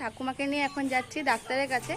ঠাকুমাকে নিয়ে এখন যাচ্ছি ডাক্তারের কাছে।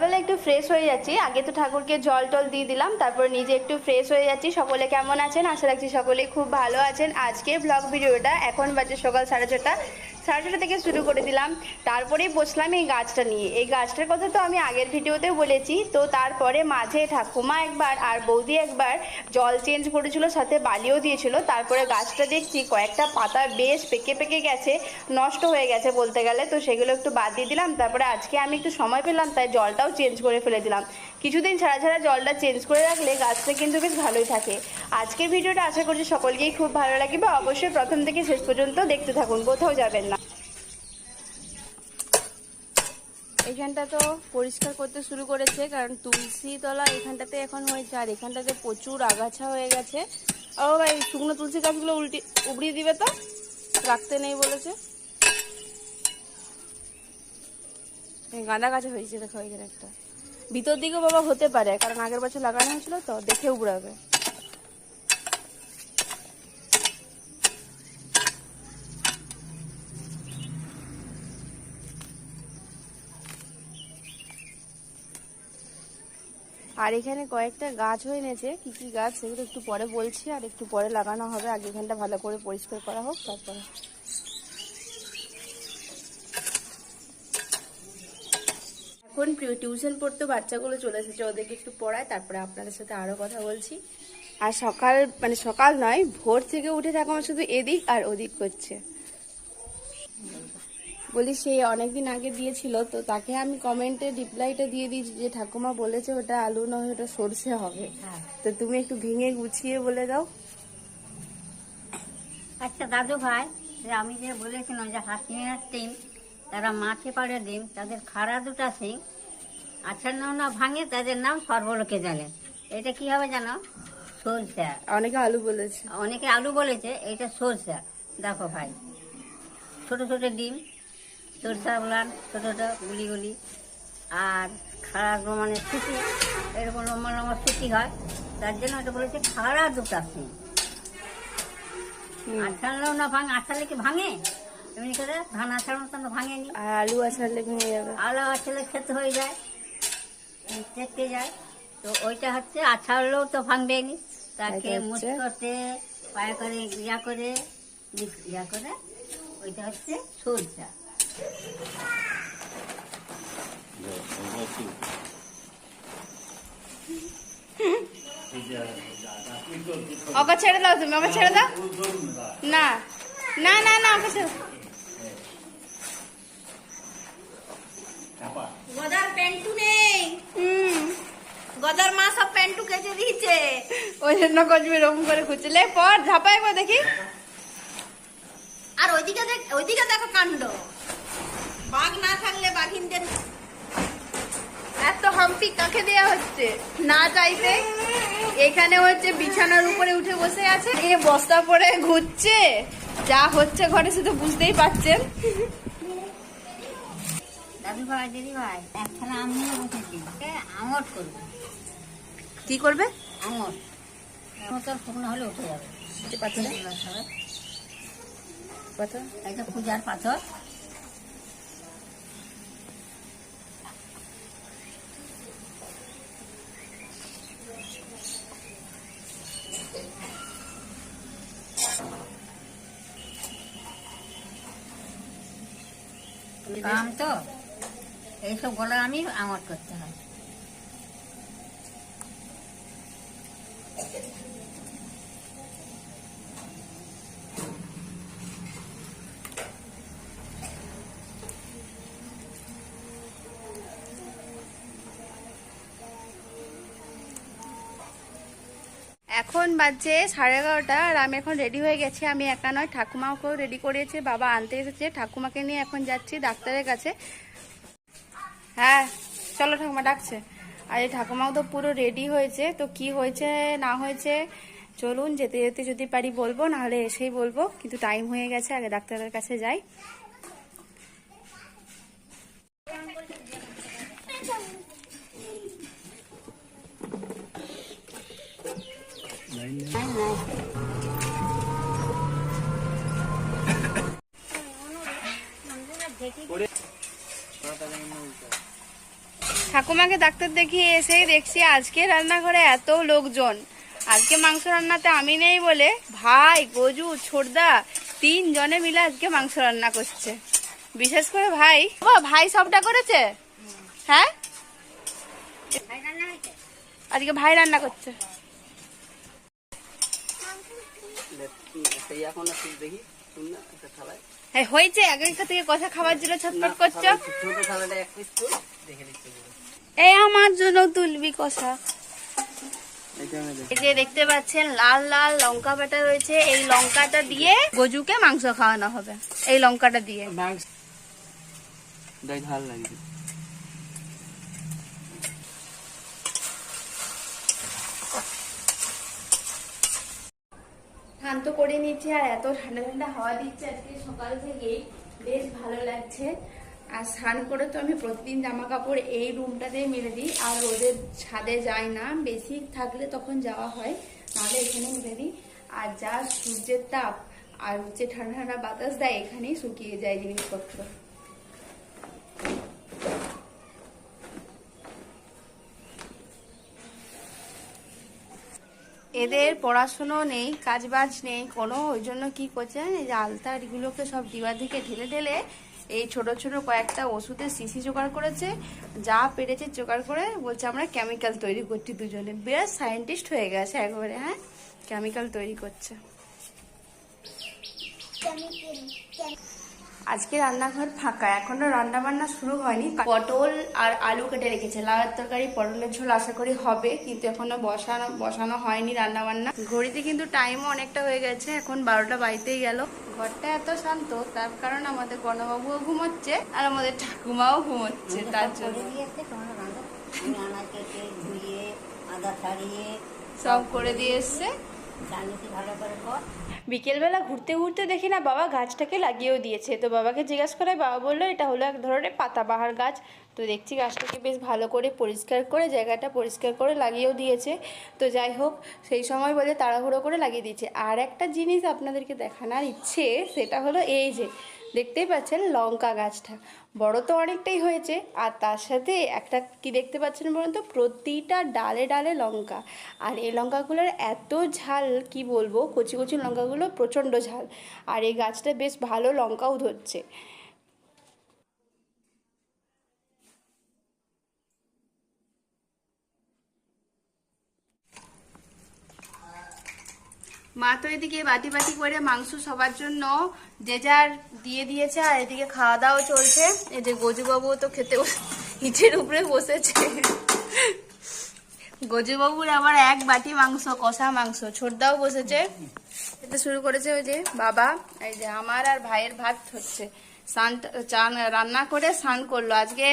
সকালবেলা একটু ফ্রেশ হয়ে যাচ্ছি। আগে তো ঠাকুরকে জল টল দিয়ে দিলাম, তারপর নিজে একটু ফ্রেশ হয়ে যাচ্ছি। সকলে কেমন আছেন? আশা রাখছি সকলে খুব ভালো আছেন। আজকে ব্লগ ভিডিওটা এখন বাজে সকাল সাড়ে ছটা সাড়ে ছটা থেকে শুরু করে দিলাম। তারপরেই বসলাম এই গাছটা নিয়ে। এই গাছটার কথা তো আমি আগের ভিডিওতেও বলেছি। তো তারপরে মাঝে ঠাকুমা একবার আর বৌদি একবার জল চেঞ্জ করেছিল, সাথে বালিও দিয়েছিল। তারপরে গাছটা দেখছি কয়েকটা পাতা বেশ পেকে পেকে গেছে, নষ্ট হয়ে গেছে বলতে গেলে। তো সেগুলো একটু বাদ দিয়ে দিলাম। তারপরে আজকে আমি একটু সময় পেলাম, তাই জলটাও চেঞ্জ করে ফেলে দিলাম। কিছুদিন ছাড়া ছাড়া জলটা চেঞ্জ করে রাখলে গাছটা কিন্তু বেশ ভালোই থাকে। আজকের ভিডিওটা আশা করছি সকলকেই খুব ভালো লাগবে। অবশ্যই প্রথম থেকে শেষ পর্যন্ত দেখতে থাকুন, কোথাও যাবেন না। এখানটা তো পরিষ্কার করতে শুরু করেছে, কারণ তুলসী তলা এখানটাতে এখন হয়েছে আর এখানটাতে প্রচুর আগাছা হয়ে গেছে। ও ভাই, শুকনো তুলসী গাছগুলো উল্টে, উবড়িয়ে দিবে তো? রাখতে নেই বলেছে। গাঁদা গাছ হয়েছে, দেখো এখানে একটা। ভিতর দিকেও বাবা হতে পারে, কারণ আগের বছর লাগানো হয়েছিল তো, দেখে উবড়াবে। আর এখানে কয়েকটা গাছ হয়ে নিয়েছে কি কি গাছ সেগুলো একটু পরে বলছি, আর একটু পরে লাগানো হবে, আগে এখানটা ভালো করে পরিষ্কার করা হোক, তারপরে এখন টিউশন পড়তে বাচ্চাগুলো চলে এসেছে, ওদেরকে একটু পড়ায়, তারপরে আপনাদের সাথে আরও কথা বলছি। আর সকাল মানে সকাল নয়, ভোর থেকে উঠে থাকা আমার শুধু এদিক আর ওদিক করছে বলি, সে অনেকদিন আগে দিয়েছিল, তো তাকে আমি কমেন্টে রিপ্লাইটা দিয়ে দিয়েছি যে, ঠাকুমা বলেছে ওটা আলু নয়, ওটা সর্ষে হবে। তো তুমি একটু ভেঙে গুছিয়ে বলে দাও। আচ্ছা দাদু ভাই আমি যে বলেছিলাম যে হাসিনার টিম তারা মাঠে পাড়ে ডিম, তাদের খাড়া দুটা সিং আছাড় না ভাঙে তাদের নাম সর্বলোকে জানে। এটা কি হবে জানো? সরষা। অনেকে আলু বলেছে। অনেকে আলু বলেছে এটা সরষা। দেখো ভাই ছোট ছোট ডিম সরষা বলান ছোট ছোট গুলি গুলি আর খাড়া মানে সুতি। এরকম লম্বা লম্বা সুতি হয়। তার জন্য এটা বলেছে খাড়া দুটা সিং। আছাড়লেও না ভাঙে আছাড়লে কি ভাঙে? এমনি করে ধান আছাড়ানো তো ভাঙে নি আর আলু আছাড়লে ভেঙে যাবে। আলো আছাড়লে খেতে হয়ে যায়। যায়। তো ওইটা হচ্ছে আছাড়লেও তো ভাঙবে নি তাকে? মুসকতে পায়ে করে ইয়া করে ইয়া করে ওইটা হচ্ছে সরষা। ওকে ছেড়ে দাও তুমি ওকে ছেড়ে দাও। না না না না ওকে ছেড়ে গদার হুম গদার মা সব প্যান্টু কেচে দিয়েছে। ওই জন্য কচবি রকম করে খুঁজছে লে পর ঝাপা একবার দেখি। আর ওইদিকে দেখ ওইদিকে দেখো কাণ্ড। বাঘ না থাকলে বাঘিনদের এত হাম্পি কাকে দেয়া হচ্ছে? না চাইতে। এখানে হচ্ছে বিছানার উপরে উঠে বসে আছে। এ বস্তা পরে ঘুরছে। যা হচ্ছে ঘরে শুধু বুঝতেই পারছেন। দাদু ভাই দিদি ভাই একখানা আমিও বসেছি আমট করব। কি করবে? আমট। আমট শুকনো হলে উঠে যাবে। পাথরে? পাথর। এটা পূজার পাথর। কাম তো? এইসব গলা আমি আমট করতে হয়। এখন বাজছে সাড়ে এগারোটা আর আমি এখন রেডি হয়ে গেছি। আমি একা নয়, ঠাকুমাকেও রেডি করিয়েছে, বাবা আনতে এসেছে। ঠাকুমাকে নিয়ে এখন যাচ্ছি ডাক্তারের কাছে। হ্যাঁ চলো ঠাকুমা ডাকছে। আর এই ঠাকুমাও তো পুরো রেডি হয়েছে, তো কি হয়েছে, না হয়েছে, চলুন যেতে যেতে যদি পারি বলব, নাহলে এসেই বলব, কিন্তু টাইম হয়ে গেছে, আগে ডাক্তারের কাছে যাই। ঠাকুমাকে ডাক্তার দেখিয়ে এসেই দেখছি আজকে রান্নাঘরে এত লোকজন। আজকে মাংস রান্নাতে আমি নেই বলে ভাই গজু ছোটদা তিন জনে মিলে আজকে মাংস রান্না করছে। বিশেষ করে ভাই। ও ভাই সবটা করেছে? হ্যাঁ? আজকে ভাই রান্না করছে। এখন দেখি হ্যাঁ হয়েছে। আগেকার থেকে কথা খাবার জন্য ছটফট করছ। এক। এই আমার জন্য তুলবি কষা। এই যে দেখতে পাচ্ছেন লাল লাল লঙ্কা বাটা রয়েছে। এই লঙ্কাটা দিয়ে গজুকে মাংস খাওয়ানো হবে। এই লঙ্কাটা দিয়ে। মাংস ভালো ঝাল লাগবে স্নান তো করে নিচ্ছে আর এত ঠান্ডা ঠান্ডা হাওয়া দিচ্ছে আজকে সকাল থেকেই। বেশ ভালো লাগছে। আর স্নান করে তো আমি প্রতিদিন জামা কাপড় এই রুমটাতে মেরে দিই। আর রোদের ছাদে যাই না, বেশি থাকলে তখন যাওয়া হয়, নাহলে এখানে মেরে দিই। আর যা সূর্যের তাপ আর হচ্ছে ঠান্ডা ঠান্ডা বাতাস দেয়, এখানেই শুকিয়ে যায় জিনিসপত্র। এদের পড়াশুনো নেই কাজ বাজ নেই, কোনো, ওই জন্য কি করছে এই যে আলতা এগুলোকে সব ডিবার দিকে ঢেলে ঢেলে এই ছোট ছোট কয়েকটা ওষুধের শিশি জোগাড় করেছে, যা পেরেছে জোগাড় করে বলছে আমরা কেমিক্যাল তৈরি করছি দুজনে। বেশ সায়েন্টিস্ট হয়ে গেছে একবারে হ্যাঁ? কেমিক্যাল তৈরি করছে। আজকে রান্নাঘর ফাঁকা এখনও রান্না বান্না শুরু হয়নি। পটল আর আলু কেটে রেখেছে। লাউয়ের তরকারি পটলের ঝোল আশা করি হবে কিন্তু এখনও বসানো বসানো হয়নি রান্না বান্না ঘড়িতে কিন্তু টাইমও অনেকটা হয়ে গেছে এখন বারোটা বাড়িতেই গেল। ঘরটা এত শান্ত তার কারণ আমাদের গণবাবুও ঘুমোচ্ছে আর আমাদের ঠাকুমাও ঘুমোচ্ছে তার জন্য। আদা ছাড়িয়ে সব করে দিয়ে এসছে। ভালো করে কর। বিকেলবেলা ঘুরতে ঘুরতে দেখি না বাবা গাছটাকে লাগিয়েও দিয়েছে। তো বাবাকে জিজ্ঞাসা করে বাবা বলল, এটা হলো এক ধরনের পাতাবাহার গাছ। তো দেখছি গাছটাকে বেশ ভালো করে পরিষ্কার করে, জায়গাটা পরিষ্কার করে লাগিয়েও দিয়েছে। তো যাই হোক, সেই সময় বলে তাড়াহুড়ো করে লাগিয়ে দিয়েছে। আর একটা জিনিস আপনাদেরকে দেখানোর ইচ্ছে, সেটা হলো এই যে দেখতেই পাচ্ছেন লঙ্কা গাছটা। বড় তো অনেকটাই হয়েছে, আর তার সাথে একটা কি দেখতে পাচ্ছেন বলুন তো? প্রতিটা ডালে ডালে লঙ্কা। আর এই লঙ্কাগুলোর এত ঝাল, কি বলব? কচি কচি লঙ্কাগুলো প্রচণ্ড ঝাল। আর এই গাছটা বেশ ভালো লঙ্কাও ধরছে। মা তো এদিকে বাটি বাটি করে মাংস সবার জন্য যে যার দিয়ে দিয়েছে আর এদিকে খাওয়া দাওয়া চলছে। এই যে গজুবাবু তো খেতে ইটের উপরে বসেছে। গজুবাবুর আবার এক বাটি মাংস, কষা মাংস, ছোটদাও বসেছে। খেতে শুরু করেছে ওই যে বাবা, এই যে আমার আর ভাইয়ের ভাত হচ্ছে। স্নান চান, রান্না করে স্নান করল। আজকে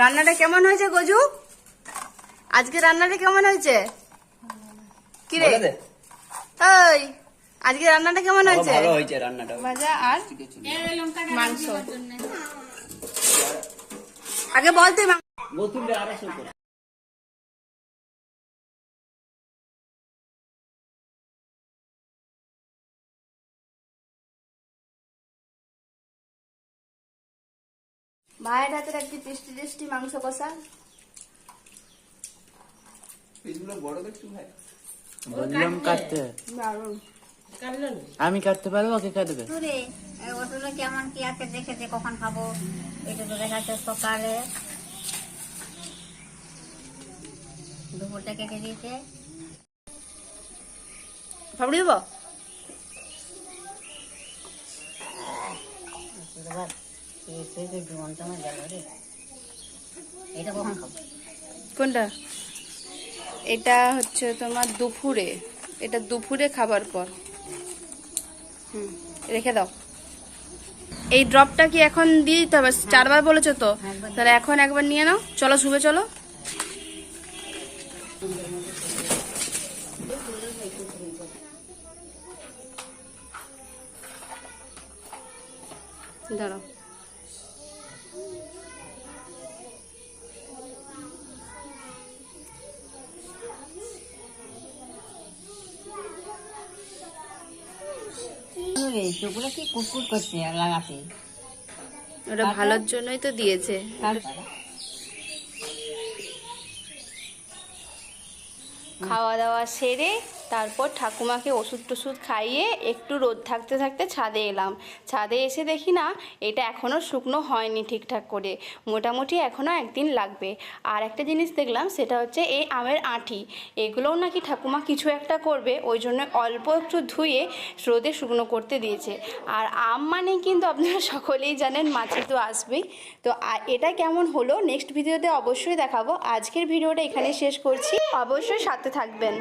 রান্নাটা কেমন হয়েছে গজু? আজকে রান্নাটা কেমন হয়েছে? কি ওই আজকে রান্নাটা কেমন হয়েছে? ভালো হয়েছে রান্নাটা। ভাজা আর মাংস। আগে বল তুই মাং- বোতলটা আড়াইশো করে ভাইয়ের হাতের একটি টেস্টি টেস্টি মাংস কষা। পিসগুলো বড় দেখছ ভাই। বললাম কাটতে। আমি কাটতে পারব ওকে কাটবে? রে কেমন কি আছে দেখে দে কখন খাব? এটা তো দেখাচ্ছে সকালে। দুপুরটা কেটে দিয়েছে। ফাবড়ি দেবো? এবার এই সেই যে জীবনটা আমার গেল রে। এটা কখন খাব? কোনটা? এটা হচ্ছে তোমার দুপুরে, এটা দুপুরে খাবার পর। হুম, রেখে দাও। এই ড্রপটা কি এখন দিয়ে দিতে হবে? চারবার বলেছ তো? তাহলে এখন একবার নিয়ে নাও। চলো, শুভে চলো। দাঁড়াও। কি করছে লাগাতে? ওটা ভালোর জন্যই তো দিয়েছে। খাওয়া দাওয়া সেরে তারপর ঠাকুমাকে ওষুধ টষুধ খাইয়ে একটু রোদ থাকতে থাকতে ছাদে এলাম। ছাদে এসে দেখি না, এটা এখনও শুকনো হয়নি ঠিকঠাক করে। মোটামুটি এখনও একদিন লাগবে। আর একটা জিনিস দেখলাম, সেটা হচ্ছে এই আমের আঁটি এগুলোও নাকি ঠাকুমা কিছু একটা করবে, ওই জন্য অল্প একটু ধুয়ে রোদে শুকনো করতে দিয়েছে। আর আম মানে কিন্তু আপনারা সকলেই জানেন, মাছে তো আসবেই। তো এটা কেমন হলো? নেক্সট ভিডিওতে অবশ্যই দেখাবো। আজকের ভিডিওটা এখানে শেষ করছি। অবশ্যই সাথে থাকবেন।